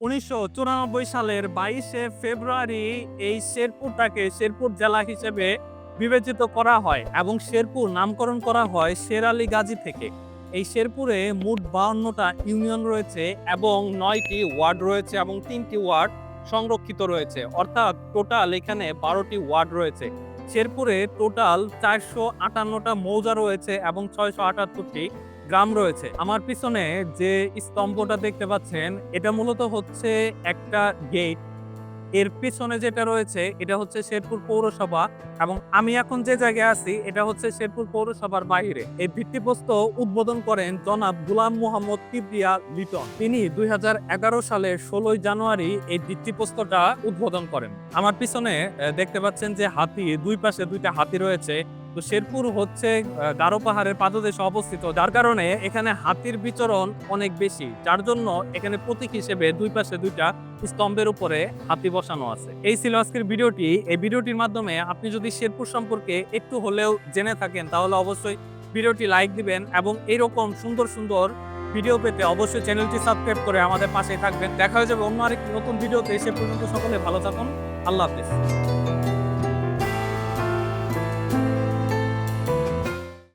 উনিশশো চুরানব্বই সালের বাইশে ফেব্রুয়ারি এই শেরপুরটাকে শেরপুর জেলা হিসেবে বিবেচিত করা হয় এবং শেরপুর নামকরণ করা হয় শের আলী গাজী থেকে। এই শেরপুরে মোট বাউন্নটা ইউনিয়ন রয়েছে এবং নয়টি ওয়ার্ড রয়েছে এবং তিনটি ওয়ার্ড সংরক্ষিত রয়েছে। অর্থাৎ টোটাল এখানে বারোটি ওয়ার্ড রয়েছে। শেরপুরে টোটাল চারশো আটান্নটা মৌজা রয়েছে এবং ছয়শো আটাত্তরটি গ্রাম রয়েছে। আমার পিছনে যে স্তম্ভটা দেখতে পাচ্ছেন, এটা মূলত হচ্ছে একটা গেটের পিছনে যেটা রয়েছে, এটা হচ্ছে শেরপুর পৌরসভা এবং আমি এখন যে জায়গায় আছি, এটা হচ্ছে শেরপুর পৌরসভার বাইরে। এই ভিত্তিপ্রস্তর উদ্বোধন করেন জনাব গুলাম মোহাম্মদ কিবরিয়া লিটন। তিনি দুই সালের ষোলোই জানুয়ারি এই ভিত্তিপ্রস্তরটা উদ্বোধন করেন। আমার পিছনে দেখতে পাচ্ছেন যে হাতি, দুই পাশে দুইটা হাতি রয়েছে। তো শেরপুর হচ্ছে গারো পাহাড়ের পাদদেশে অবস্থিত, যার কারণে এখানে হাতির বিচরণ অনেক বেশি, যার জন্য এখানে প্রতীক হিসেবে দুই পাশে দুইটা স্তম্ভের উপরে হাতি বসানো আছে। এই ছিল আজকের ভিডিওটি। এই ভিডিওটির মাধ্যমে আপনি যদি শেরপুর সম্পর্কে একটু হলেও জেনে থাকেন, তাহলে অবশ্যই ভিডিওটি লাইক দিবেন এবং এরকম সুন্দর সুন্দর ভিডিও পেতে অবশ্যই চ্যানেলটি সাবস্ক্রাইব করে আমাদের পাশে থাকবেন। দেখা হয়ে যাবে অন্য আরেকটি নতুন ভিডিওতে। সে পর্যন্ত সকলে ভালো থাকুন। আল্লাহ হাফিজ।